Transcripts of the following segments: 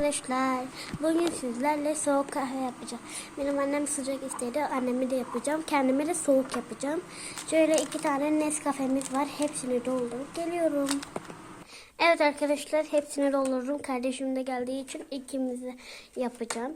Arkadaşlar bugün sizlerle soğuk kahve yapacağım. Benim annem sıcak istedi. Annemi de yapacağım. Kendime de soğuk yapacağım. Şöyle iki tane Nescafe'miz var. Hepsini doldurup geliyorum. Evet arkadaşlar hepsini doldururum. Kardeşim de geldiği için ikimizi yapacağım.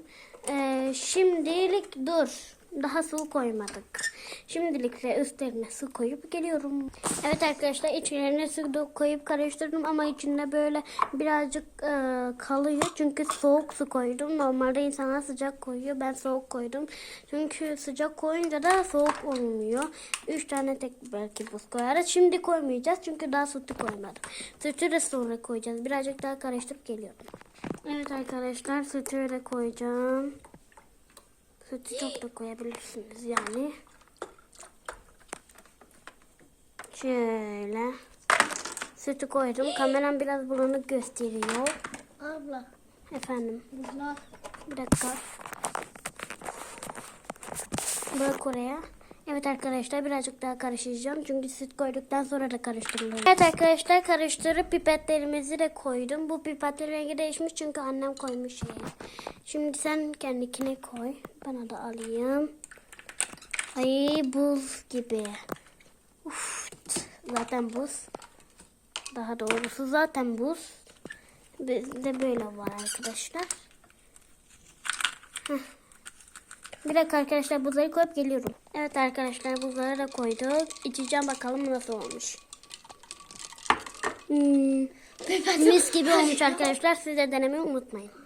Ee, şimdilik dur. Daha su koymadık. Şimdilik de üstlerine su koyup geliyorum. Evet arkadaşlar içlerine su koyup karıştırdım ama içinde böyle birazcık e, kalıyor. Çünkü soğuk su koydum. Normalde insanlar sıcak koyuyor. Ben soğuk koydum. Çünkü sıcak koyunca da soğuk olmuyor. Üç tane tek belki buz koyarız. Şimdi koymayacağız çünkü daha sütü koymadım. Sütü de sonra koyacağız. Birazcık daha karıştırıp geliyorum. Evet arkadaşlar sütü de koyacağım. Sütü çok da koyabilirsiniz yani. Şöyle. Sütü koydum. Kameram biraz bulanık gösteriyor. Abla Efendim. bunlar Bir dakika. Bırak oraya. Evet arkadaşlar birazcık daha karıştıracağım. Çünkü süt koyduktan sonra da karıştırılıyor. Evet arkadaşlar karıştırıp pipetlerimizi de koydum. Bu pipetlerin rengi değişmiş çünkü annem koymuş şeye. Şimdi sen kendikine koy. Bana da alayım. Ay buz gibi. Uf, zaten buz. Daha doğrusu zaten buz. Bizde böyle var arkadaşlar. Heh. Bir dakika arkadaşlar buzları koyup geliyorum. Evet arkadaşlar buzları da koyduk. İçeceğim bakalım nasıl olmuş. Hmm, mis gibi olmuş arkadaşlar. Siz de denemeyi unutmayın.